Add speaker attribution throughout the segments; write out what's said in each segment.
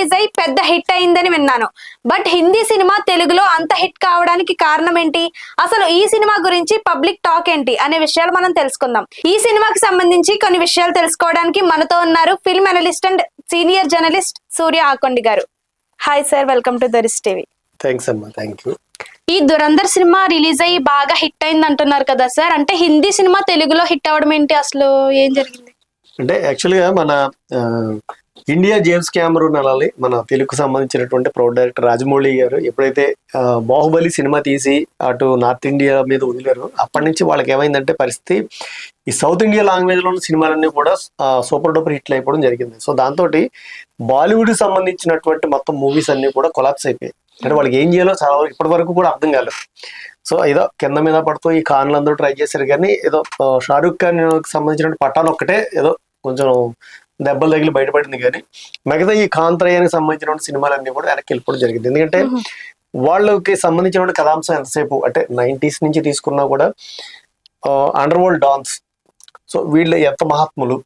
Speaker 1: Release అయి పెద్ద hit అయిందని విన్నాను. బట్ హిందీ సినిమా తెలుగులో అంత హిట్ కావడానికి కారణం ఏంటి? అసలు ఈ సినిమా గురించి పబ్లిక్ టాక్ ఏంటి అనే విషయాలు మనం తెలుసుకుందాం. ఈ సినిమాకి సంబంధించి కొన్ని విషయాలు తెలుసుకోవడానికి మనతో ఉన్నారు film analyst and senior journalist Surya Akondi garu. Hi sir welcome to దరిస్ TV.
Speaker 2: Thanks అమ్మా థ్యాంక్ యూ.
Speaker 1: ఈ దురందర్ సినిమా రిలీజ్ అయ్యి బాగా హిట్ అయింది అంటున్నారు కదా సార్. అంటే హిందీ సినిమా తెలుగులో హిట్ అవడం ఏంటి? అసలు ఏం జరిగింది?
Speaker 2: అంటే యాక్చువల్గా మన ఇండియా జేమ్స్ క్యామరూన్ అనాలి. మన తెలుగుకు సంబంధించినటువంటి ప్రౌడ్ డైరెక్టర్ రాజమౌళి గారు ఎప్పుడైతే బాహుబలి సినిమా తీసి అటు నార్త్ ఇండియా మీద వదిలారు అప్పటి నుంచి వాళ్ళకి ఏమైందంటే పరిస్థితి ఈ సౌత్ ఇండియా లాంగ్వేజ్లో ఉన్న సినిమాలన్నీ కూడా సూపర్ డూపర్ హిట్లు అయిపోవడం జరిగింది. సో దాంతో బాలీవుడ్ సంబంధించినటువంటి మొత్తం మూవీస్ అన్ని కూడా కొలాప్స్ అయిపోయాయి. అంటే వాళ్ళకి ఏం చేయాలో చాలా వరకు ఇప్పటి వరకు కూడా అర్థం కాలేదు. సో ఏదో కింద మీద పడుతూ ఈ ఖాన్లు అందరూ ట్రై చేశారు కానీ ఏదో ఆ, షారూఖ్ ఖాన్ సంబంధించిన పట్టాలు ఒక్కటే ఏదో కొంచెం దెబ్బలు తగిలి బయటపడింది కానీ మిగతా ఈ కాంత్రయానికి సంబంధించిన సినిమాలన్నీ కూడా వెనక్కి వెళ్ళిపోవడం జరిగింది. ఎందుకంటే వాళ్ళకి సంబంధించిన కథాంశం ఎంతసేపు అంటే నైంటీస్ నుంచి తీసుకున్నా కూడా అండర్ వరల్డ్ డాన్స్ సో వీళ్ళు ఎంత మహాత్ములు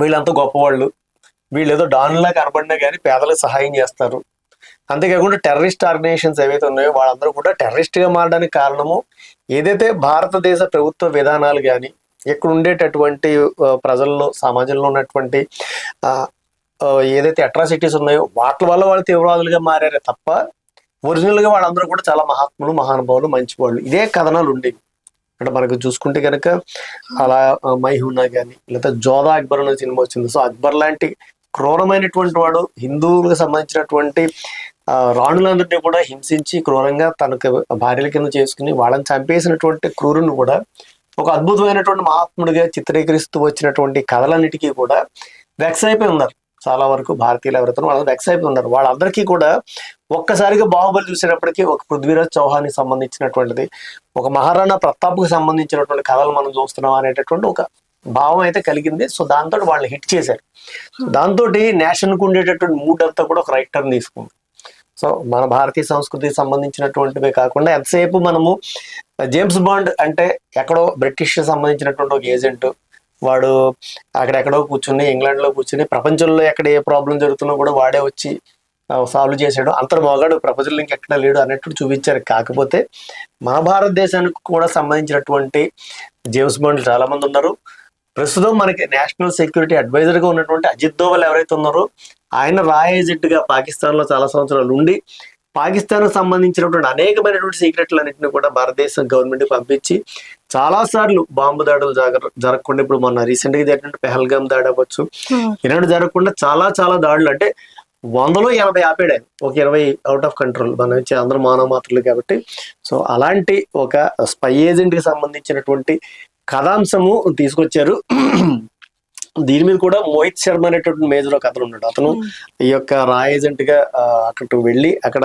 Speaker 2: వీళ్ళంత గొప్పవాళ్ళు వీళ్ళు ఏదో డాన్లా కనబడినా కానీ పేదలకు సహాయం చేస్తారు. అంతేకాకుండా టెర్రరిస్ట్ ఆర్గనైజేషన్స్ ఏవైతే ఉన్నాయో వాళ్ళందరూ కూడా టెర్రరిస్ట్గా మారడానికి కారణము ఏదైతే భారతదేశ ప్రభుత్వ విధానాలు కానీ ఇక్కడ ఉండేటటువంటి ప్రజల్లో సమాజంలో ఉన్నటువంటి ఏదైతే అట్రాసిటీస్ ఉన్నాయో వాటి వల్ల వాళ్ళు తీవ్రవాదులుగా మారారే తప్ప ఒరిజినల్గా వాళ్ళందరూ కూడా చాలా మహాత్ములు మహానుభావులు మంచివాళ్ళు. ఇదే కథనాలు ఉండేవి అంటే మనకు చూసుకుంటే కనుక అలా మైహునా కానీ లేకపోతే జోదా అక్బర్ అనే సినిమా వచ్చింది. సో అక్బర్ లాంటి క్రూరమైనటువంటి వాడు హిందువులకు సంబంధించినటువంటి రాణులందరినీ కూడా హింసించి క్రూరంగా తనకు భార్యల కింద చేసుకుని వాళ్ళని చంపేసినటువంటి క్రూరుని కూడా ఒక అద్భుతమైనటువంటి మహాత్ముడిగా చిత్రీకరిస్తూ వచ్చినటువంటి కథలన్నిటికీ కూడా వెక్స్ అయిపోయి ఉన్నారు. చాలా వరకు భారతీయులు ఎవరైతే వాళ్ళు వెక్స్ అయిపోయి ఉన్నారు. వాళ్ళందరికీ కూడా ఒక్కసారిగా బాహుబలి చూసేటప్పటికీ ఒక పృథ్వీరాజ్ చౌహాన్కి సంబంధించినటువంటిది ఒక మహారాణా ప్రతాప్కి సంబంధించినటువంటి కథలు మనం చూస్తున్నాం అనేటటువంటి ఒక భావం అయితే కలిగింది. సో దాంతో వాళ్ళు హిట్ చేశారు. దాంతో నేషన్కు ఉండేటటువంటి మూడ్ అంతా కూడా ఒక రైట్ టర్న్ తీసుకుంది. సో మన భారతీయ సంస్కృతికి సంబంధించినటువంటివే కాకుండా ఎంతసేపు మనము జేమ్స్ బాండ్ అంటే ఎక్కడో బ్రిటిష్ సంబంధించినటువంటి ఒక ఏజెంట్ వాడు అక్కడెక్కడో కూర్చుని ఇంగ్లాండ్లో కూర్చుని ప్రపంచంలో ఎక్కడ ఏ ప్రాబ్లం జరుగుతున్నా కూడా వాడే వచ్చి సాల్వ్ చేశాడు. అంతటి మొగాడు ప్రపంచంలో ఇంకెక్కడ లేడు అన్నట్టు చూపించారు. కాకపోతే మన భారతదేశానికి కూడా సంబంధించినటువంటి జేమ్స్ బాండ్ చాలా మంది ఉన్నారు. ప్రస్తుతం మనకి నేషనల్ సెక్యూరిటీ అడ్వైజర్గా ఉన్నటువంటి అజిత్ దోవల్ ఎవరైతే ఉన్నారో ఆయన రా ఏజెంట్గా పాకిస్తాన్లో చాలా సంవత్సరాలు ఉండి పాకిస్తాన్ సంబంధించినటువంటి అనేకమైనటువంటి సీక్రెట్లు అన్నింటినీ కూడా భారతదేశం గవర్నమెంట్ పంపించి చాలా సార్లు బాంబు దాడులు జరగ జరగకుండా ఇప్పుడు మొన్న రీసెంట్గా జరిగినట్టు పెహల్గాం దాడి అవ్వచ్చు. ఇలాంటి జరగకుండా చాలా చాలా దాడులు అంటే వందలో ఎనభై ఆపాడు ఒక ఇరవై అవుట్ ఆఫ్ కంట్రోల్ మనం ఇచ్చే అందరూ మానవ మాత్రలు కాబట్టి. సో అలాంటి ఒక స్పై ఏజెంట్కి సంబంధించినటువంటి కథాంశము తీసుకొచ్చారు. దీని మీద కూడా మోహిత్ శర్మ అనేటువంటి మేజర్ ఒక అతను ఉన్నాడు. అతను ఈ యొక్క రా ఏజెంట్గా అక్కడికి వెళ్ళి అక్కడ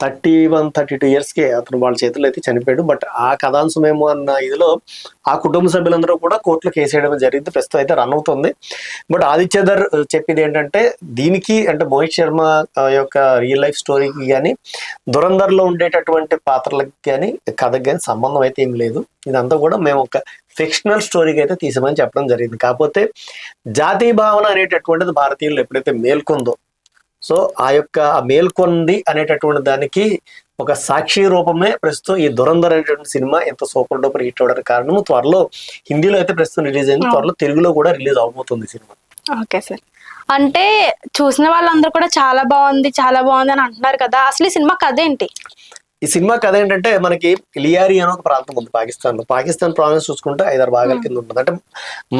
Speaker 2: థర్టీ వన్ థర్టీ టూ ఇయర్స్కి అతను వాళ్ళ చేతుల్లో అయితే చనిపోయాడు. బట్ ఆ కథాంశం అన్న ఇదిలో ఆ కుటుంబ సభ్యులందరూ కూడా కోర్టులో కేసేయడం వేయడం జరిగింది. ప్రస్తుతం అయితే రన్ అవుతుంది. బట్ ఆదిత్యధర్ చెప్పింది ఏంటంటే దీనికి అంటే మోహిత్ శర్మ ఆ, యొక్క రియల్ లైఫ్ స్టోరీకి కానీ దురందర్లో ఉండేటటువంటి పాత్రలకు కానీ కథకి కానీ సంబంధం అయితే ఏం లేదు. ఇదంతా కూడా మేము ఒక ఫిక్షనల్ స్టోరీకి అయితే తీసామని చెప్పడం జరిగింది. కాకపోతే జాతీయ భావన అనేటటువంటిది భారతీయులు ఎప్పుడైతే మేల్కొందో సో ఆ యొక్క మేల్కొంది అనేటటువంటి దానికి ఒక సాక్షి రూపమే ప్రస్తుతం ఈ దురంధర్ అనేటువంటి సినిమా ఎంత సూపర్ డూపర్ హిట్ అవడానికి కారణము. త్వరలో హిందీలో అయితే ప్రస్తుతం రిలీజ్ అయింది. త్వరలో తెలుగులో కూడా రిలీజ్ అవబోతుంది సినిమా.
Speaker 1: Okay sir. అంటే చూసిన వాళ్ళందరూ కూడా చాలా బాగుంది చాలా బాగుంది అని అంటున్నారు కదా. అసలు ఈ సినిమా కథ ఏంటి?
Speaker 2: ఈ సినిమా కథ ఏంటంటే మనకి లియారి అనే ఒక ప్రాంతం ఉంది పాకిస్తాన్లో పాకిస్తాన్ ప్రావిన్స్ చూసుకుంటే ఐదారు భాగాల కింద ఉంటుంది. అంటే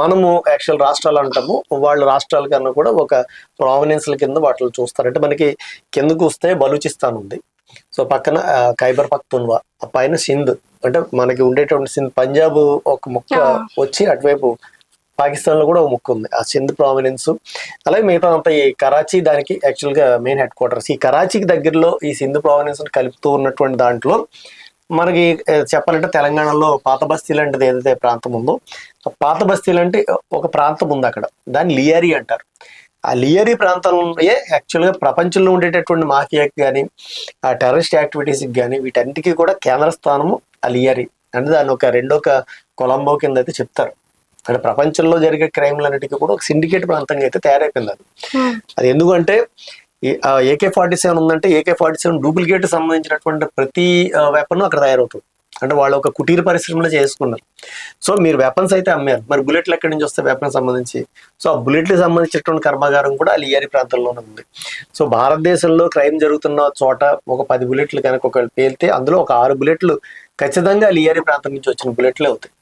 Speaker 2: మనము యాక్చువల్ రాష్ట్రాలు అంటాము వాళ్ళ రాష్ట్రాల కన్నా కూడా ఒక ప్రావినెన్స్ల కింద వాటిని చూస్తారు. అంటే మనకి కిందకు వస్తే బలూచిస్తాన్ ఉంది. సో పక్కన ఖైబర్ పఖ్తున్వా ఆ పైన సింధ్. అంటే మనకి ఉండేటువంటి సింధ్ పంజాబ్ ఒక ముక్క. వచ్చి అటువైపు పాకిస్తాన్లో కూడా ఒక ఉంది. ఆ సింధ్ ప్రామినెన్స్ అలాగే మిగతా అంతా ఈ కరాచీ దానికి యాక్చువల్గా మెయిన్ హెడ్ క్వార్టర్స్ ఈ కరాచీకి దగ్గరలో ఈ సింధు ప్రావినెన్స్ కలుపుతూ ఉన్నటువంటి దాంట్లో మనకి చెప్పాలంటే తెలంగాణలో పాత బస్తీ లాంటిది ఏదైతే ప్రాంతం ఉందో పాత బస్తీలు అంటే ఒక ప్రాంతం ఉంది అక్కడ. దాన్ని లియరీ అంటారు. ఆ లియరీ ప్రాంతంలో యాక్చువల్గా ప్రపంచంలో ఉండేటటువంటి మాఫియాకి కానీ ఆ టెర్రరిస్ట్ యాక్టివిటీస్కి కానీ వీటన్నిటికీ కూడా కేంద్ర స్థానము ఆ లియరీ. అంటే దాన్ని ఒక రెండో ఒక కొలంబో కింద అయితే చెప్తారు. అంటే ప్రపంచంలో జరిగే క్రైమ్లన్నిటికీ కూడా ఒక సిండికేట్ ప్రాంతంగా అయితే తయారైపోయింది అది. అది ఎందుకంటే ఏకే ఫార్టీ సెవెన్ ఉందంటే ఏకే ఫార్టీ సెవెన్ డూప్లికేట్ సంబంధించినటువంటి ప్రతి వెపన్ అక్కడ తయారవుతుంది. అంటే వాళ్ళు ఒక కుటీర పరిశ్రమలో చేసుకున్నారు. సో మీరు వెపన్స్ అయితే అమ్మారు. మరి బుల్లెట్లు ఎక్కడి నుంచి వస్తాయి వెపన్ సంబంధించి? సో ఆ బుల్లెట్లకు సంబంధించినటువంటి కర్మాగారం కూడా అలియారి ప్రాంతంలోనే ఉంది. సో భారతదేశంలో క్రైమ్ జరుగుతున్న చోట ఒక పది బుల్లెట్లు కనుక ఒకళ్ళు పేలితే అందులో ఒక ఆరు బుల్లెట్లు ఖచ్చితంగా లియారి ప్రాంతం నుంచి వచ్చిన బుల్లెట్లే అవుతాయి.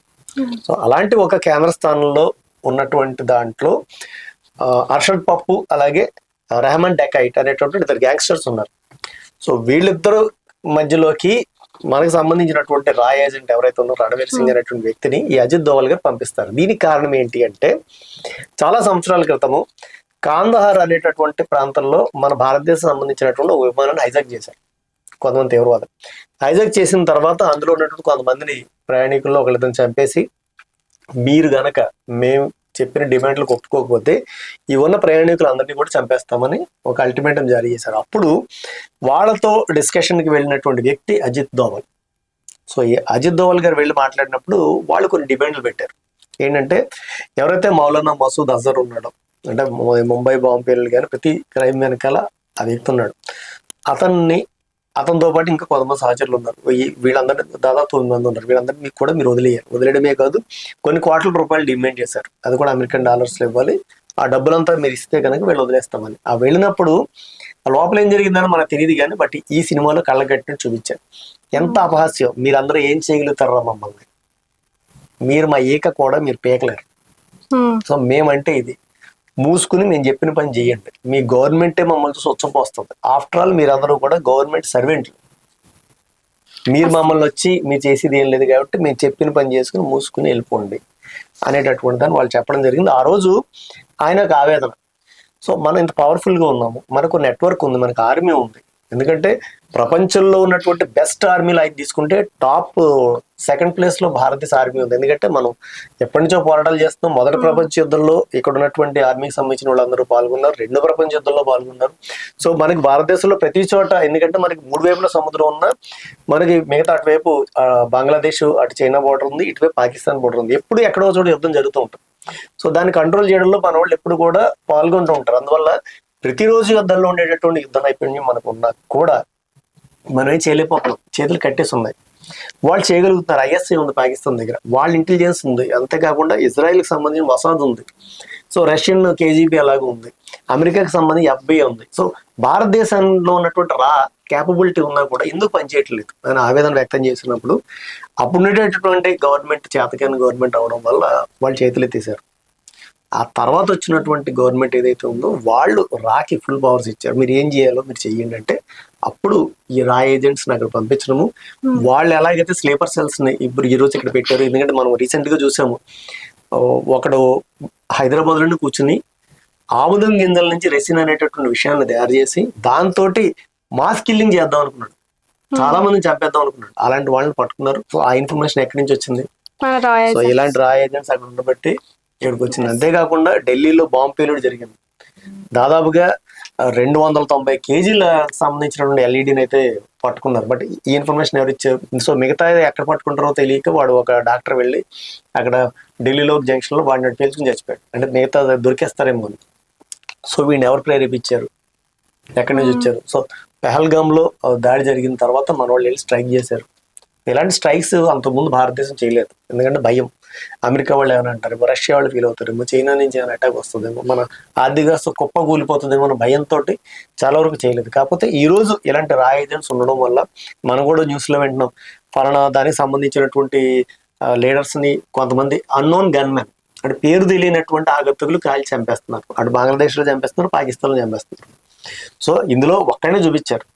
Speaker 2: సో అలాంటి ఒక కేంద్ర స్థానంలో ఉన్నటువంటి దాంట్లో అర్షద్ పప్పు అలాగే రెహమాన్ డెకైట్ అనేటువంటి ఇద్దరు గ్యాంగ్స్టర్స్ ఉన్నారు. సో వీళ్ళిద్దరు మధ్యలోకి మనకు సంబంధించినటువంటి రాయ్ ఏజెంట్ ఎవరైతే ఉన్నారో రణవీర్ సింగ్ అనేటువంటి వ్యక్తిని ఈ అజిత్ దోవల్ గారు పంపిస్తారు. దీనికి కారణం ఏంటి అంటే చాలా సంవత్సరాల క్రితము కాందహార్ అనేటటువంటి ప్రాంతంలో మన భారతదేశం సంబంధించినటువంటి ఒక విమానాన్ని హైజాక్ చేశారు. కొంతమంది తీవ్రవాదం. హైజాక్ చేసిన తర్వాత అందులో ఉన్నటువంటి కొంతమందిని ప్రయాణికుల్లో ఒకళ్ళిద్దరిని చంపేసి మీరు గనక మేము చెప్పిన డిమాండ్లు ఒప్పుకోకపోతే ఈ ఉన్న ప్రయాణికులందరినీ కూడా చంపేస్తామని ఒక అల్టిమేటం జారీ చేశారు. అప్పుడు వాళ్ళతో డిస్కషన్కి వెళ్ళినటువంటి వ్యక్తి అజిత్ దోవల్. సో ఈ అజిత్ దోవల్ గారు వెళ్ళి మాట్లాడినప్పుడు వాళ్ళు కొన్ని డిమాండ్లు పెట్టారు. ఏంటంటే ఎవరైతే మౌలానా మసూద్ అజర్ ఉన్నాడో అంటే ముంబై బాంబు కానీ ప్రతి క్రైమ్ వెనకాల ఆ వ్యక్తి ఉన్నాడు. అతన్ని అతనితో పాటు ఇంకా కొంతమంది సహచరులు ఉన్నారు. వీళ్ళందరినీ దాదాపు తొమ్మిది మంది ఉన్నారు. వీళ్ళందరినీ కూడా మీరు వదిలేయాలి. వదిలేయడమే కాదు కొన్ని కోట్ల రూపాయలు డిమాండ్ చేశారు. అది కూడా అమెరికన్ డాలర్స్ ఇవ్వాలి. ఆ డబ్బులంతా మీరు ఇస్తే కనుక వీళ్ళు వదిలేస్తామని. ఆ వెళ్ళినప్పుడు ఆ లోపల ఏం జరిగిందని మనకు తెలియదు కానీ బట్ ఈ సినిమాలో కళ్ళగట్టినట్టు చూపించారు. ఎంత అపహాస్యం. మీరందరూ ఏం చేయగలుగుతారా మమ్మల్ని. మీరు మా ఏక కూడా మీరు పేకలేరు. సో మేమంటే ఇది. మూసుకుని నేను చెప్పిన పని చేయండి. మీ గవర్నమెంటే మమ్మల్ని స్వచ్ఛం పోస్తుంది. ఆఫ్టర్ ఆల్ మీరందరూ కూడా గవర్నమెంట్ సర్వెంట్లు మీరు మమ్మల్ని వచ్చి మీరు చేసేది ఏం లేదు కాబట్టి మేము చెప్పిన పని చేసుకుని మూసుకుని వెళ్ళిపోండి అనేటటువంటి దాన్ని వాళ్ళు చెప్పడం జరిగింది. ఆ రోజు ఆయనకు ఆవేదన. సో మనం ఇంత పవర్ఫుల్గా ఉన్నాము. మనకు నెట్వర్క్ ఉంది. మనకు ఆర్మీ ఉంది. ఎందుకంటే ప్రపంచంలో ఉన్నటువంటి బెస్ట్ ఆర్మీలు అయితే తీసుకుంటే టాప్ సెకండ్ ప్లేస్లో భారతదేశ ఆర్మీ ఉంది. ఎందుకంటే మనం ఎప్పటి నుంచో పోరాటాలు చేస్తున్నాం. మొదటి ప్రపంచ యుద్ధంలో ఇక్కడ ఉన్నటువంటి ఆర్మీకి సంబంధించిన వాళ్ళందరూ పాల్గొన్నారు. రెండో ప్రపంచ యుద్ధంలో పాల్గొన్నారు. సో మనకి భారతదేశంలో ప్రతి చోట ఎందుకంటే మనకి మూడు వైపుల సముద్రం ఉన్నా మనకి మిగతా అటువైపు బంగ్లాదేశ్ అటు చైనా బోర్డర్ ఉంది ఇటువైపు పాకిస్తాన్ బోర్డర్ ఉంది. ఎప్పుడు ఎక్కడో చోట యుద్ధం జరుగుతూ ఉంటుంది. సో దాన్ని కంట్రోల్ చేయడంలో మన వాళ్ళు ఎప్పుడు కూడా పాల్గొంటూ ఉంటారు. అందువల్ల ప్రతిరోజు యుద్ధంలో ఉండేటటువంటి యుద్ధ నైపుణ్యం మనకు ఉన్నా కూడా మనం ఏం చేయలేకపోతున్నాం చేతులు కట్టేసి ఉన్నాయి వాళ్ళు చేయగలుగుతున్నారు. ఐఎస్ఐ ఉంది పాకిస్తాన్ దగ్గర. వాళ్ళ ఇంటెలిజెన్స్ ఉంది. అంతేకాకుండా ఇజ్రాయెల్కి సంబంధించిన మసాద్ ఉంది. సో రష్యన్ కేజీబీ అలాగే ఉంది. అమెరికాకి సంబంధించి ఎఫ్బిఐ ఉంది. సో భారతదేశంలో ఉన్నటువంటి రా క్యాపబిలిటీ ఉన్నా కూడా ఎందుకు పనిచేయట్లేదు? నేను ఆవేదన వ్యక్తం చేసినప్పుడు అప్పుడు ఉండేటటువంటి గవర్నమెంట్ చేతకాని గవర్నమెంట్ అవడం వల్ల వాళ్ళు చేతులు ఎత్తేసారు ఆ తర్వాత వచ్చినటువంటి గవర్నమెంట్ ఏదైతే ఉందో వాళ్ళు రాకి ఫుల్ పవర్స్ ఇచ్చారు. మీరు ఏం చేయాలో మీరు చెయ్యండి అంటే అప్పుడు ఈ రా ఏజెంట్స్ అక్కడ పంపించడము. వాళ్ళు ఎలాగైతే స్లీపర్ సెల్స్ని ఇప్పుడు ఈ రోజు ఇక్కడ పెట్టారు ఎందుకంటే మనం రీసెంట్గా చూసాము ఒకడు హైదరాబాద్ నుండి కూర్చుని ఆముదం గింజల నుంచి రెసిన్ అనేటటువంటి విషయాన్ని తయారు చేసి దాంతో మాస్ కిల్లింగ్ చేద్దాం అనుకున్నాడు. చాలా మందిని చంపేద్దాం అనుకున్నాడు. అలాంటి వాళ్ళని పట్టుకున్నారు. సో ఆ ఇన్ఫర్మేషన్ ఎక్కడి నుంచి వచ్చింది? సో ఇలాంటి రా ఏజెంట్స్ అక్కడ ఉండబట్టి ఇక్కడికి వచ్చింది అంతేకాకుండా ఢిల్లీలో బాంబు పేలుడు జరిగింది. దాదాపుగా రెండు వందల తొంభై కేజీల సంబంధించినటువంటి ఎల్ఈడిని అయితే పట్టుకున్నారు. బట్ ఈ ఇన్ఫర్మేషన్ ఎవరు ఇచ్చారు? సో మిగతా ఎక్కడ పట్టుకుంటారో తెలియక వాడు ఒక డాక్టర్ వెళ్ళి అక్కడ ఢిల్లీలో జంక్షన్లో వాడిని పేల్చుకుని చచ్చిపోయాడు. అంటే మిగతా దొరికేస్తారేమో అని. సో వీడిని ఎవరు ప్రేరేపించారు? ఎక్కడి నుంచి వచ్చారు? సో పెహల్గామ్లో ఆ, దాడి జరిగిన తర్వాత మన వాళ్ళు వెళ్ళి స్ట్రైక్ చేశారు. ఇలాంటి స్ట్రైక్స్ అంతకుముందు భారతదేశం చేయలేదు. ఎందుకంటే భయం. అమెరికా వాళ్ళు ఏమైనా అంటారు రష్యా వాళ్ళు ఫీల్ అవుతారేమో చైనా నుంచి ఏమైనా అటాక్ వస్తుందేమో మన ఆర్థిక వ్యవస్థ కుప్ప కూలిపోతుందేమో అన్న భయంతో చాలా వరకు చేయలేదు. కాకపోతే ఈ రోజు ఇలాంటి రా ఏజెంట్స్ ఉండడం వల్ల మనం కూడా న్యూస్లో వింటున్నాం. ఫలానా దానికి సంబంధించినటువంటి లీడర్స్ని కొంతమంది అన్నోన్ గన్మెన్ అంటే పేరు తెలియనటువంటి ఆగతులు కాల్చి చంపేస్తున్నారు. అటు బంగ్లాదేశ్లో చంపేస్తున్నారు పాకిస్తాన్లో చంపేస్తున్నారు. సో ఇందులో ఒక్కనే చూపించారు.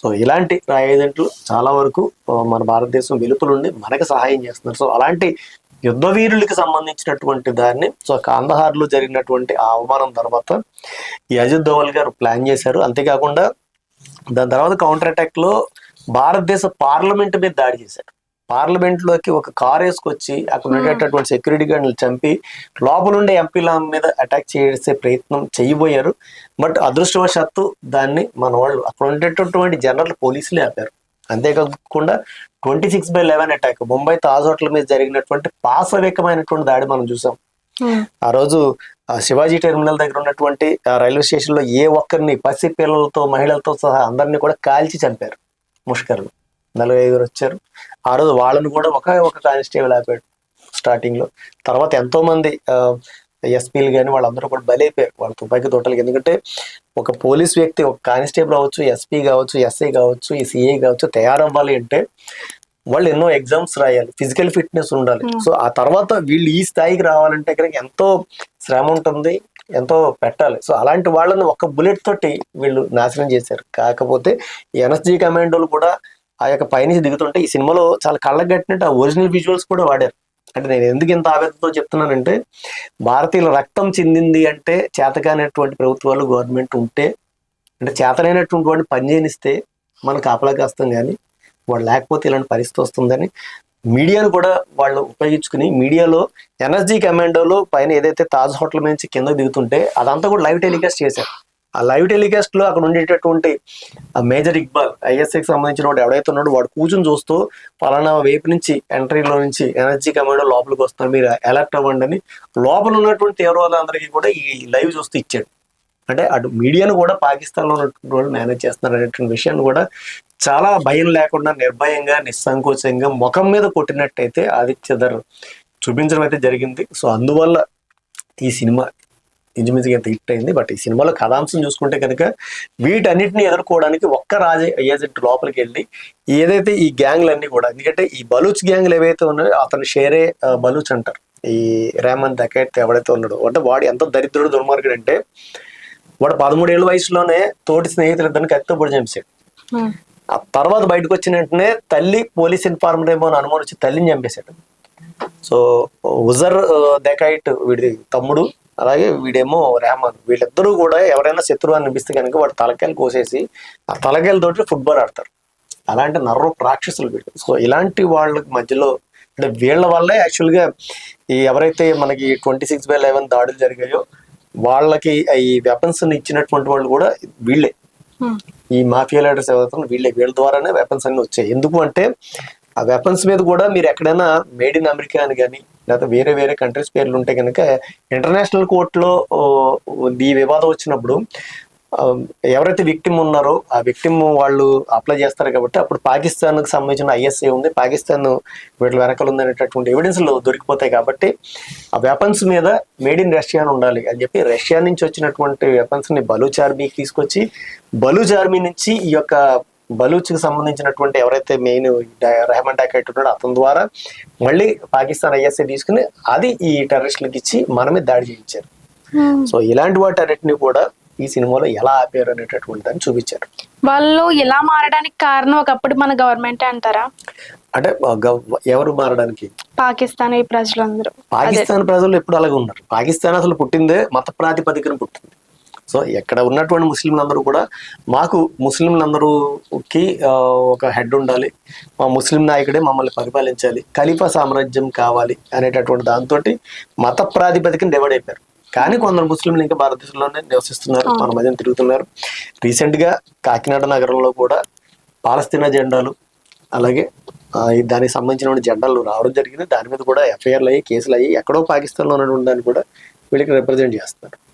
Speaker 2: సో ఇలాంటి రాయజెంట్లు చాలా వరకు మన భారతదేశం వెలుపలుండి మనకు సహాయం చేస్తున్నారు. సో అలాంటి యుద్ధ వీరులకి సంబంధించినటువంటి దాన్ని సో కాందహార్లో జరిగినటువంటి ఆ అవమానం తర్వాత ఈ అజిత్ దోవల్ గారు ప్లాన్ చేశారు. అంతేకాకుండా దాని తర్వాత కౌంటర్ అటాక్లో భారతదేశ పార్లమెంట్ మీద దాడి చేశారు. పార్లమెంట్లోకి ఒక కార్ వేసుకొచ్చి అక్కడ ఉండేటటువంటి సెక్యూరిటీ గార్డులు చంపి లోపల ఉండే ఎంపీల మీద అటాక్ చేసే ప్రయత్నం చేయబోయారు. బట్ అదృష్టవశాత్తు దాన్ని మన వాళ్ళు అక్కడ ఉండేటటువంటి జనరల్ పోలీసులే ఆపారు. అంతేకాకుండా twenty six by eleven attack Mumbai Taj hotel మీద జరిగినటువంటి పాశవికమైనటువంటి దాడి మనం చూసాం. ఆ రోజు శివాజీ టెర్మినల్ దగ్గర ఉన్నటువంటి ఆ రైల్వే స్టేషన్లో ఏ ఒక్కరిని పసి పిల్లలతో మహిళలతో సహా అందరినీ కూడా కాల్చి చంపారు ముష్కర్లు. నలభై ఐదుగురు వచ్చారు. ఆ రోజు వాళ్ళని కూడా ఒక ఒక కానిస్టేబుల్ ఆపాడు స్టార్టింగ్లో. తర్వాత ఎంతో మంది ఎస్పీలు కానీ వాళ్ళందరూ కూడా బలైపోయారు వాళ్ళ తుపాకీ తోటలకి. ఎందుకంటే ఒక పోలీస్ వ్యక్తి ఒక కానిస్టేబుల్ అవ్వచ్చు ఎస్పీ కావచ్చు ఎస్ఐ కావచ్చు ఈ సిఐ కావచ్చు తయారవ్వాలి అంటే వాళ్ళు ఎన్నో ఎగ్జామ్స్ రాయాలి. ఫిజికల్ ఫిట్నెస్ ఉండాలి. సో ఆ తర్వాత వీళ్ళు ఈ స్థాయికి రావాలంటే కనుక ఎంతో శ్రమ ఉంటుంది ఎంతో పెట్టాలి. సో అలాంటి వాళ్ళని ఒక బుల్లెట్ తోటి వీళ్ళు నాశనం చేశారు. కాకపోతే ఎన్ఎస్జీ కమాండోలు కూడా ఆ యొక్క పైనుంచి దిగుతుంటే ఈ సినిమాలో చాలా కళ్ళకు కట్టినట్టు ఆ ఒరిజినల్ విజువల్స్ కూడా వాడారు. అంటే నేను ఎందుకు ఇంత ఆవేదనతో చెప్తున్నానంటే భారతీయుల రక్తం చెందింది అంటే చేతకానటువంటి ప్రభుత్వాలు గవర్నమెంట్ ఉంటే అంటే చేతనైనటువంటి వాడిని పనిచేయనిస్తే మనం కాపలా కాస్తాం కానీ వాడు లేకపోతే ఇలాంటి పరిస్థితి వస్తుందని మీడియాను కూడా వాళ్ళు ఉపయోగించుకుని మీడియాలో ఎన్ఎస్జీ కమాండోలో పైన ఏదైతే తాజ్ హోటల్ నుంచి కింద దిగుతుంటే అదంతా కూడా లైవ్ టెలికాస్ట్ చేశారు. ఆ లైవ్ టెలికాస్ట్లో అక్కడ ఉండేటటువంటి ఆ మేజర్ ఇక్బాల్ ఐఎస్ఐకి సంబంధించిన వాడు ఎవడైతే ఉన్నాడో వాడు కూర్చుని చూస్తూ పలానా వైపు నుంచి ఎంట్రీలో నుంచి ఎనర్జీ కమాండో లోపలికి వస్తున్నారు మీరు అలర్ట్ అవ్వండి అని లోపల ఉన్నటువంటి తీవ్రవాదులందరికీ కూడా ఈ లైవ్ చూస్తూ ఇచ్చాడు. అంటే అటు మీడియాను కూడా పాకిస్తాన్లో ఉన్నటువంటి వాళ్ళు మేనేజ్ చేస్తున్నారు అనేటువంటి విషయాన్ని కూడా చాలా భయం లేకుండా నిర్భయంగా నిస్సంకోచంగా ముఖం మీద కొట్టినట్టయితే ఆదిత్యధర్ చూపించడం అయితే జరిగింది. సో అందువల్ల ఈ సినిమా ఇంచుమించుగా ఎంత హిట్ అయింది. బట్ ఈ సినిమాలో కథాంశం చూసుకుంటే కనుక వీటన్నిటిని ఎదుర్కోవడానికి ఒక్క రాజే ఏజెంట్ లోపలికి వెళ్ళి ఏదైతే ఈ గ్యాంగ్లన్నీ కూడా ఎందుకంటే ఈ బలూచ్ గ్యాంగ్లు ఏవైతే ఉన్నాయో అతను షేరే బలూచ్ అంటారు. ఈ రేమన్ దకైట్ ఎవడైతే ఉన్నాడో అంటే వాడు ఎంత దరిద్రుడు దుర్మార్గుడు అంటే వాడు పదమూడేళ్ళ వయసులోనే తోటి స్నేహితులు ఇద్దరిని కత్తితో పొడి చంపేశాడు. ఆ. తర్వాత బయటకు వచ్చిన వెంటనే తల్లి పోలీస్ ఇన్ఫార్మర్ ఏమో అని అనుమానం వచ్చి తల్లిని చంపేశాడు. సో ఉజర్ దెకైట్ వీడి తమ్ముడు అలాగే వీడేమో రెహమాన్ వీళ్ళిద్దరూ కూడా ఎవరైనా శత్రువు అనిపిస్తే కనుక వాడు తలకాయలు కోసేసి ఆ తలకాయలతోటి ఫుట్బాల్ ఆడతారు. అలాంటి నర్ర రాక్షసులు వీళ్ళు. సో ఇలాంటి వాళ్ళ మధ్యలో అంటే వీళ్ళ వల్లే యాక్చువల్గా ఈ ఎవరైతే మనకి ట్వంటీ సిక్స్ బై లెవెన్ దాడులు జరిగాయో వాళ్ళకి ఈ వెపన్స్ ఇచ్చినటువంటి వాళ్ళు కూడా వీళ్ళే. ఈ మాఫియా లీడర్స్ ఎవరైతే వీళ్ళే వీళ్ళ ద్వారానే వెపన్స్ అన్ని వచ్చాయి. ఎందుకు అంటే ఆ వెపన్స్ మీద కూడా మీరు ఎక్కడైనా మేడ్ ఇన్ అమెరికా అని కానీ లేకపోతే వేరే వేరే కంట్రీస్ పేర్లు ఉంటే కనుక ఇంటర్నేషనల్ కోర్టులో ఈ వివాదం వచ్చినప్పుడు ఎవరైతే విక్టిమ్ ఉన్నారో ఆ విక్టిమ్ వాళ్ళు అప్లై చేస్తారు కాబట్టి అప్పుడు పాకిస్తాన్కి సంబంధించిన ఐఎస్ఐ ఉంది. పాకిస్తాన్ వీటి వెనకాల ఉంది అనేటటువంటి ఎవిడెన్స్ దొరికిపోతాయి కాబట్టి ఆ వెపన్స్ మీద మేడ్ ఇన్ రష్యా అని ఉండాలి అని చెప్పి రష్యా నుంచి వచ్చినటువంటి వెపన్స్ని బలూచ్ ఆర్మీకి తీసుకొచ్చి బలూచ్ ఆర్మీ నుంచి ఈ యొక్క బలూచ్కి సంబంధించినటువంటి ఎవరైతే మెయిన్ రెహమాన్ డాకైట్ ఉన్నాడో అతని ద్వారా మళ్ళీ పాకిస్తాన్ ఐఎస్ఐ తీసుకుని అది ఈ టెర్రరిస్టులకు ఇచ్చి మన మీద దాడి చేయించారు. సో ఇలాంటి వాటన్నిటిని కూడా ఈ సినిమాలో ఎలా ఆపారు అనేటటువంటి దాన్ని చూపించారు.
Speaker 1: వాళ్ళు ఎలా మారడానికి కారణం ఒకప్పుడు మన గవర్నమెంట్ అంటారా?
Speaker 2: అంటే ఎవరు మారడానికి?
Speaker 1: పాకిస్తాన్ ఈ ప్రజలందరూ
Speaker 2: పాకిస్తాన్ ప్రజలు ఎప్పుడు అలాగే ఉన్నారు. పాకిస్తాన్ అసలు పుట్టిందే మత ప్రాతిపదికన పుట్టింది. సో ఎక్కడ ఉన్నటువంటి ముస్లింలందరూ కూడా మాకు ముస్లింలందరూకి ఒక హెడ్ ఉండాలి. మా ముస్లిం నాయకుడే మమ్మల్ని పరిపాలించాలి. ఖలీఫా సామ్రాజ్యం కావాలి అనేటటువంటి దాంతో మత ప్రాతిపదికన డివైడ్ అయిపోయారు కానీ కొందరు ముస్లింలు ఇంకా భారతదేశంలోనే నివసిస్తున్నారు మన మధ్య తిరుగుతున్నారు. రీసెంట్గా కాకినాడ నగరంలో కూడా పాలస్తీనా జెండాలు అలాగే దానికి సంబంధించిన జెండాలు రావడం జరిగింది. దాని మీద కూడా ఎఫ్ఐఆర్లు అయ్యి కేసులు అయ్యి ఎక్కడో పాకిస్తాన్లో ఉన్నటువంటి దాన్ని కూడా వీళ్ళకి రిప్రజెంట్ చేస్తున్నారు. సో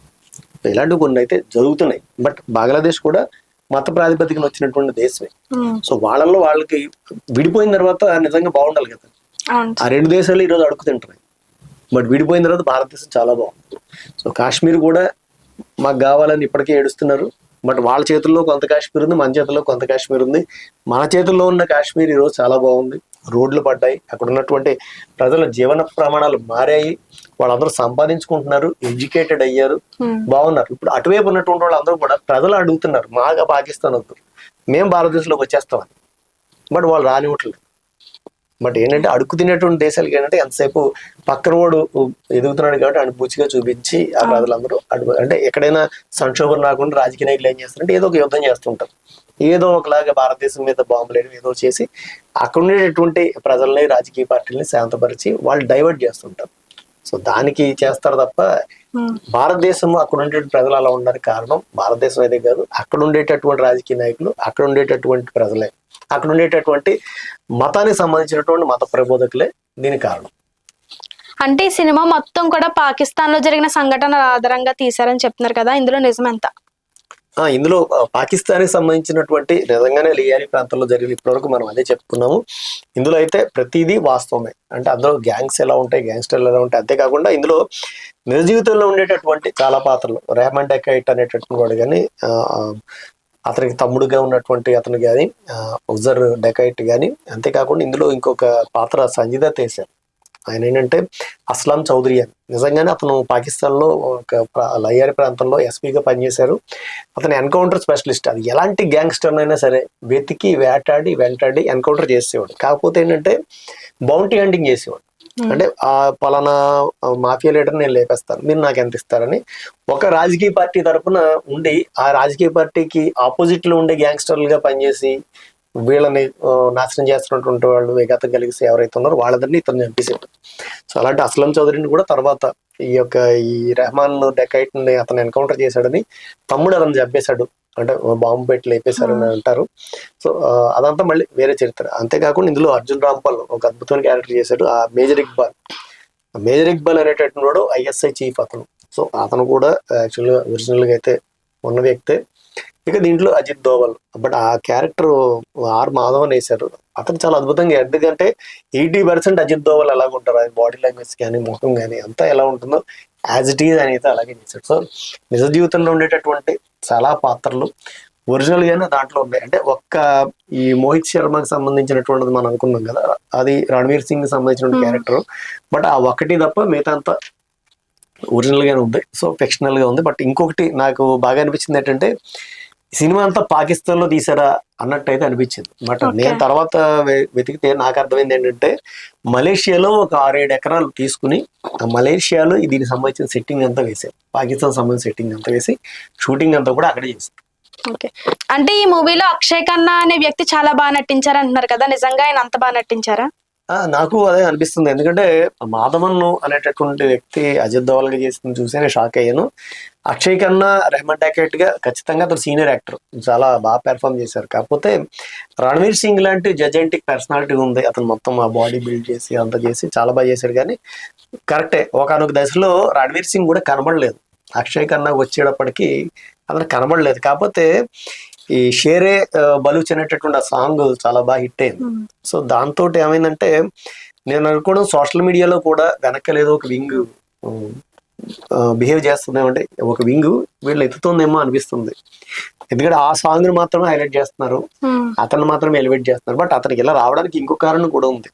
Speaker 2: ఇలాంటివి కొన్ని అయితే జరుగుతున్నాయి. బట్ బంగ్లాదేశ్ కూడా మత ప్రాతిపదికన వచ్చినటువంటి దేశమే.
Speaker 1: ఉమ్,
Speaker 2: సో వాళ్ళల్లో వాళ్ళకి విడిపోయిన తర్వాత నిజంగా బాగుండాలి కదా. ఆ రెండు దేశాలు ఈరోజు అడుగు తింటున్నాయి. బట్ విడిపోయిన తర్వాత భారతదేశం చాలా బాగుంది. సో కాశ్మీర్ కూడా మాకు కావాలని ఇప్పటికే ఏడుస్తున్నారు. బట్ వాళ్ళ చేతుల్లో కొంత కాశ్మీర్ ఉంది మన చేతుల్లో కొంత కాశ్మీర్ ఉంది. మన చేతుల్లో ఉన్న కాశ్మీర్ ఈరోజు చాలా బాగుంది. రోడ్లు పడ్డాయి. అక్కడ ఉన్నటువంటి ప్రజల జీవన ప్రమాణాలు మారాయి. వాళ్ళందరూ సంపాదించుకుంటున్నారు ఎడ్యుకేటెడ్ అయ్యారు. బాగున్నారు. ఇప్పుడు అటువైపు ఉన్నటువంటి వాళ్ళందరూ కూడా ప్రజలు అడుగుతున్నారు మాగా పాకిస్తాన్ వద్దు. మేము భారతదేశంలోకి వచ్చేస్తామని. బట్ వాళ్ళు రానివ్వట్లేదు. బట్ ఏంటంటే అడుగు తినేటువంటి దేశాలకి ఏంటంటే ఎంతసేపు పక్కన వాడు ఎదుగుతున్నాడు కాబట్టి అనుభూచిగా చూపించి ఆ ప్రజలందరూ అడుగు అంటే ఎక్కడైనా సంక్షోభం రాకుండా రాజకీయ నాయకులు ఏం చేస్తారంటే ఏదో ఒక యుద్ధం చేస్తుంటారు. ఏదో ఒకలాగా భారతదేశం మీద బాంబులు వేయడం ఏదో చేసి అక్కడ ఉండేటటువంటి ప్రజల్ని రాజకీయ పార్టీలని శాంతపరిచి వాళ్ళు డైవర్ట్ చేస్తుంటారు. సో దానికి చేస్తారు తప్ప భారతదేశం అక్కడ ఉండేటువంటి ప్రజలు అలా ఉండడానికి కారణం భారతదేశం అయితే కాదు. అక్కడ ఉండేటటువంటి రాజకీయ నాయకులు అక్కడ ఉండేటటువంటి ప్రజలే. అక్కడ ఉండేటటువంటి మతానికి సంబంధించినటువంటి మత ప్రబోధకులే దీనికి కారణం.
Speaker 1: అంటే ఈ సినిమా మొత్తం కూడా పాకిస్తాన్లో జరిగిన సంఘటనల ఆధారంగా తీశారని చెప్తున్నారు కదా ఇందులో నిజమెంత
Speaker 2: ఇందులో పాకిస్తాన్కి సంబంధించినటువంటి నిజంగానే లియారీ ప్రాంతంలో జరిగిన ఇప్పటివరకు మనం అదే చెప్పుకున్నాము ఇందులో అయితే ప్రతిదీ వాస్తవమే. అంటే అందులో గ్యాంగ్స్ ఎలా ఉంటాయి గ్యాంగ్స్టర్లు ఎలా ఉంటాయి అంతేకాకుండా ఇందులో నిజ జీవితంలో ఉండేటటువంటి చాలా పాత్రలు. రెహమాన్ డెకైట్ అనేటటువంటి వాడు కానీ అతనికి తమ్ముడుగా ఉన్నటువంటి అతను కానీ ఉజర్ డెకైట్ కానీ అంతేకాకుండా ఇందులో ఇంకొక పాత్ర సంజిత వేశారు ఆయన ఏంటంటే అస్లాం చౌదరి అని. నిజంగానే అతను పాకిస్తాన్లో ఒక లయ్యారి ప్రాంతంలో ఎస్పీగా పనిచేశారు. అతను ఎన్కౌంటర్ స్పెషలిస్ట్. అది ఎలాంటి గ్యాంగ్స్టర్నైనా సరే వెతికి వేటాడి వెంటాడి ఎన్కౌంటర్ చేసేవాడు. కాకపోతే ఏంటంటే బౌంటీ హంటింగ్ చేసేవాడు. Hmm. అంటే ఆ పలానా మాఫియా లీడర్ నేను లేపేస్తాను. మీరు నాకు ఎంత ఇస్తారని ఒక రాజకీయ పార్టీ తరపున ఉండి ఆ రాజకీయ పార్టీకి ఆపోజిట్లో ఉండే గ్యాంగ్స్టర్లుగా పనిచేసి వీళ్ళని నాశనం చేస్తున్నటువంటి వాళ్ళు విఘాతం కలిగిసి ఎవరైతే ఉన్నారో వాళ్ళందరినీ ఇతను చంపేసాడు సో అలాంటి అస్లం చౌదరిని కూడా తర్వాత ఈ యొక్క ఈ రెహమాన్ డెకైట్ని అతను ఎన్కౌంటర్ చేశాడని తమ్ముడు అతను చంపేశాడు. అంటే బాంబు పెట్టి లేపేశారని అంటారు. సో అదంతా మళ్ళీ వేరే చరిత్ర. అంతేకాకుండా ఇందులో అర్జున్ రాంపాల్ ఒక అద్భుతమైన క్యారెక్టర్ చేశాడు. ఆ మేజర్ ఇక్బాల్. ఆ మేజర్ ఇక్బాల్ అనేటటువంటి వాడు ఐఎస్ఐ చీఫ్ అతను. సో అతను కూడా యాక్చువల్గా ఒరిజినల్గా అయితే ఉన్న వ్యక్తే. ఇక దీంట్లో అజిత్ దోవల్. బట్ ఆ క్యారెక్టర్ ఆర్ మాధవన్ వేశారు. అతను చాలా అద్భుతంగా ఎందుకంటే ఎయిటీ పర్సెంట్ అజిత్ దోవల్ ఎలాగ ఉంటారు అది బాడీ లాంగ్వేజ్ కానీ ముఖం కానీ అంతా ఎలా ఉంటుందో యాజ్ ఇట్ ఈజ్ అని అయితే అలాగే చేశాడు. సో నిజ జీవితంలో ఉండేటటువంటి చాలా పాత్రలు ఒరిజినల్ గానే దాంట్లో ఉన్నాయి. అంటే ఒక్క ఈ మోహిత్ శర్మకి సంబంధించినటువంటిది మనం అనుకున్నాం కదా అది రణవీర్ సింగ్ సంబంధించిన. క్యారెక్టర్ బట్ ఆ ఒక్కటి తప్ప మిగతా అంతా ఒరిజినల్ గానే ఉంది. సో ఫిక్షనల్గా ఉంది. బట్ ఇంకొకటి నాకు బాగా అనిపించింది ఏంటంటే సినిమా అంతా పాకిస్తాన్లో తీసారా అన్నట్టు అయితే అనిపించింది. బట్. నేను తర్వాత వెతికితే నాకు అర్థమైంది ఏంటంటే మలేషియాలో ఒక ఆరేడు ఎకరాలు తీసుకుని ఆ మలేషియాలో దీనికి సంబంధించిన సెట్టింగ్ అంతా వేసారు పాకిస్తాన్ సంబంధించిన సెట్టింగ్ అంతా వేసి షూటింగ్ అంతా కూడా అక్కడే చేశారు.
Speaker 1: ఓకే. అంటే ఈ మూవీలో అక్షయ్ ఖన్నా అనే వ్యక్తి చాలా బాగా నటించారు అంటున్నారు కదా? నిజంగా ఆయన అంత బాగా నటించారా?
Speaker 2: నాకు అదే అనిపిస్తుంది. ఎందుకంటే మాధవన్ అనేటటువంటి వ్యక్తి అజిత్ దోవల్గా చేసింది చూసి నేను షాక్ అయ్యాను. అక్షయ్ కన్నా రెహమాన్ డాకెట్గా ఖచ్చితంగా అతను సీనియర్ యాక్టర్ చాలా బాగా పెర్ఫామ్ చేశారు. కాకపోతే రణవీర్ సింగ్ లాంటి జజెంటిక్ పర్సనాలిటీ ఉంది. అతను మొత్తం ఆ బాడీ బిల్డ్ చేసి అంతా చేసి చాలా బాగా చేశాడు. కానీ కరెక్టే ఒకనొక దశలో రణవీర్ సింగ్ కూడా కనబడలేదు. అక్షయ్ కన్నా వచ్చేటప్పటికి అతను కనబడలేదు. కాకపోతే ఈ షేరే బలూచ్ అనేటటువంటి ఆ సాంగ్ చాలా బాగా హిట్ అయింది. సో దాంతో ఏమైందంటే నేను అనుకోవడం సోషల్ మీడియాలో కూడా వెనకలేదు ఒక వింగ్ బిహేవ్ చేస్తుందేమంటే ఒక వింగ్ వీళ్ళు ఎత్తుతుందేమో అనిపిస్తుంది. ఎందుకంటే ఆ సాంగ్ మాత్రమే హైలైట్ చేస్తున్నారు. అతను మాత్రమే ఎలివేట్ చేస్తున్నారు. బట్ అతనికి ఇలా రావడానికి ఇంకో కారణం కూడా ఉంది.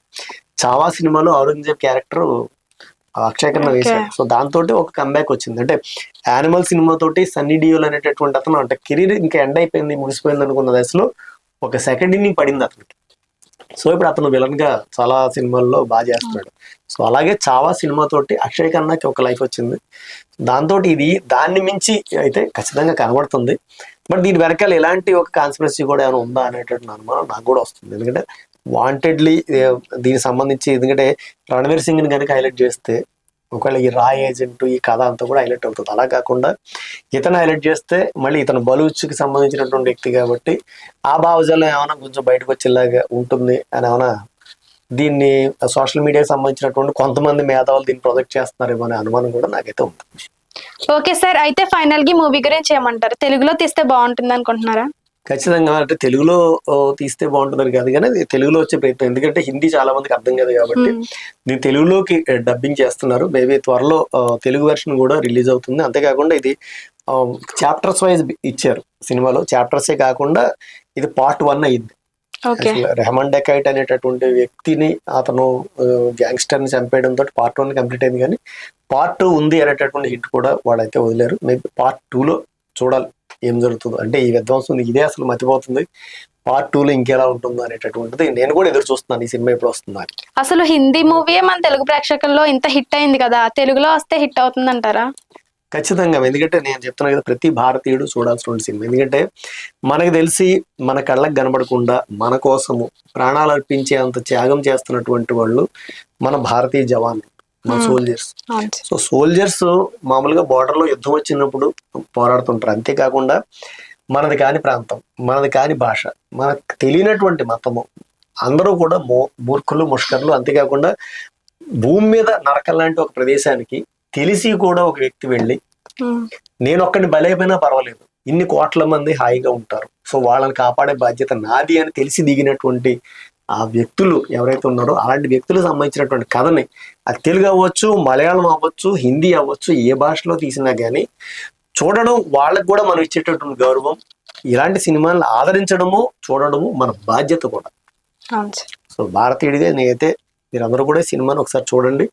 Speaker 2: చావా సినిమాలో ఔరంగజేబ్ క్యారెక్టర్ అక్షయ్ కన్నా
Speaker 1: Okay.
Speaker 2: వేశారు సో దాంతో ఒక కంబ్యాక్ వచ్చింది. అంటే యానిమల్ సినిమా తోటి సన్నీ డియోల్ అనేటటువంటి అతను అంటే కెరీర్ ఇంకా ఎండ్ అయిపోయింది ముగిసిపోయింది అనుకున్న దశలో ఒక సెకండ్ ఇన్నింగ్ పడింది అతనికి. సో ఇప్పుడు అతను విలన్గా చాలా సినిమాల్లో బాగా చేస్తున్నాడు. సో అలాగే చావా సినిమా తోటి అక్షయ్ ఖన్నాకి ఒక లైఫ్ వచ్చింది. దాంతో ఇది దాన్ని మించి అయితే ఖచ్చితంగా కనబడుతుంది. బట్ దీని వెనకాల ఎలాంటి ఒక కాన్స్పిరసీ కూడా ఏమైనా ఉందా అనేటటువంటి అనుమానం నాకు కూడా వస్తుంది. ఎందుకంటే వాంటెడ్లీ దీనికి సంబంధించి ఎందుకంటే రణవీర్ సింగ్ని కనుక హైలైట్ చేస్తే ఒకవేళ ఈ రా ఏజెంట్ ఈ కథ అంతా కూడా హైలైట్ అవుతుంది. అలా కాకుండా ఇతను హైలైట్ చేస్తే మళ్ళీ ఇతను బలూచ్కి సంబంధించినటువంటి వ్యక్తి కాబట్టి ఆ భావజాలం ఏమైనా కొంచెం బయటకు వచ్చేలాగా ఉంటుంది అని ఏమైనా దీన్ని సోషల్ మీడియాకి సంబంధించినటువంటి కొంతమంది మేధావులు దీన్ని ప్రొజెక్ట్ చేస్తున్నారేమో అనే అనుమానం కూడా నాకైతే ఉంది.
Speaker 1: ఓకే సార్ అయితే ఫైనల్గా మూవీ గురించి ఏమంటారు? తెలుగులో తీస్తే బాగుంటుంది అనుకుంటున్నారా?
Speaker 2: ఖచ్చితంగా అంటే తెలుగులో తీస్తే బాగుంటుందని కాదు కానీ తెలుగులో వచ్చే ప్రయత్నం. ఎందుకంటే హిందీ చాలా మందికి అర్థం కాదు కాబట్టి. దీన్ని తెలుగులోకి డబ్బింగ్ చేస్తున్నారు. మేబీ త్వరలో తెలుగు వెర్షన్ కూడా రిలీజ్ అవుతుంది. అంతేకాకుండా ఇది చాప్టర్స్ వైజ్ ఇచ్చారు సినిమాలో. చాప్టర్సే కాకుండా ఇది పార్ట్ వన్ అయింది. రెహమాన్ డెకైట్ అనేటటువంటి వ్యక్తిని అతను గ్యాంగ్స్టర్ని చంపేయడంతో పార్ట్ వన్ కంప్లీట్ అయింది కానీ పార్ట్ టూ ఉంది అనేటటువంటి హిట్ కూడా వాళ్ళైతే వదిలేరు. మేబీ పార్ట్ టూలో చూడాలి. ఏం జరుగుతుందో. అంటే ఈ విధ్వంసం ఇదే అసలు మర్చిపోతుంది పార్ట్ టూలో ఇంకెలా ఉంటుందో అనేటటువంటిది నేను కూడా ఎదురు చూస్తున్నాను. ఈ సినిమా ఎప్పుడు వస్తుందా.
Speaker 1: అసలు హిందీ మూవీ మన తెలుగు ప్రేక్షకుల్లో ఇంత హిట్ అయింది కదా. తెలుగులో వస్తే హిట్ అవుతుంది అంటారా
Speaker 2: ఖచ్చితంగా. ఎందుకంటే నేను చెప్తున్నా కదా ప్రతి భారతీయుడు చూడాల్సిన సినిమా. ఎందుకంటే మనకు తెలిసి మన కళ్ళకు కనబడకుండా మన కోసము ప్రాణాలు అర్పించే అంత త్యాగం చేస్తున్నటువంటి వాళ్ళు మన భారతీయ జవాన్లు. మన
Speaker 1: Hmm.
Speaker 2: సోల్జర్స్. సో సోల్జర్స్ మామూలుగా border లో యుద్ధం వచ్చినప్పుడు పోరాడుతుంటారు. అంతేకాకుండా మనది కాని ప్రాంతం మనది కాని భాష మనకు తెలియనటువంటి మతము అందరూ కూడా మో మూర్ఖులు ముష్కర్లు అంతేకాకుండా భూమి మీద నరకం లాంటి ఒక ప్రదేశానికి తెలిసి కూడా ఒక వ్యక్తి వెళ్ళి
Speaker 1: ఉమ్,
Speaker 2: నేను ఒక్కడిని బలైపోయినా పర్వాలేదు. ఇన్ని కోట్ల మంది హాయిగా ఉంటారు. సో వాళ్ళని కాపాడే బాధ్యత నాది అని తెలిసి దిగినటువంటి ఆ వ్యక్తులు ఎవరైతే ఉన్నారో అలాంటి వ్యక్తులకు సంబంధించినటువంటి కథని అది తెలుగు అవ్వచ్చు మలయాళం అవ్వచ్చు హిందీ అవ్వచ్చు ఏ భాషలో తీసినా కానీ చూడడం వాళ్ళకు కూడా మనం ఇచ్చేటటువంటి గౌరవం ఇలాంటి సినిమాలను ఆదరించడము చూడడము మన బాధ్యత కూడా. సో భారతీయుడిగా నేనైతే మీరందరూ కూడా సినిమాని ఒకసారి చూడండి.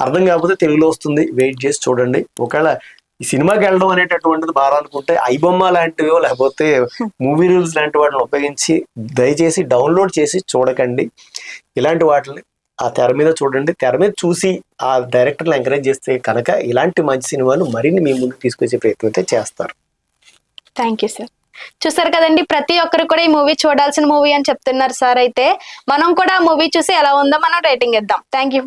Speaker 2: అర్థం కాకపోతే తెలుగులో వస్తుంది వెయిట్ చేసి చూడండి. ఒకవేళ ఈ సినిమాకి వెళ్ళడం అనేటటువంటిది బాగా అనుకుంటే ఐబొమ్మ లాంటివో లేకపోతే మూవీ రూల్స్ లాంటి వాటిని ఉపయోగించి దయచేసి డౌన్లోడ్ చేసి చూడకండి. ఇలాంటి వాటిని ఆ తెర మీద చూడండి. తెర మీద చూసి ఆ డైరెక్టర్లు ఎంకరేజ్ చేస్తే కనుక ఇలాంటి మంచి సినిమాలు మరిన్ని మీ ముందు తీసుకొచ్చే ప్రయత్నం అయితే చేస్తారు.
Speaker 1: Thank you sir. చూసారు కదండి ప్రతి ఒక్కరు కూడా ఈ మూవీ చూడాల్సిన మూవీ అని చెప్తున్నారు సార్ అయితే. మనం కూడా ఆ మూవీ చూసి ఎలా ఉందో మనం రేటింగ్ ఇద్దాం. Thank you.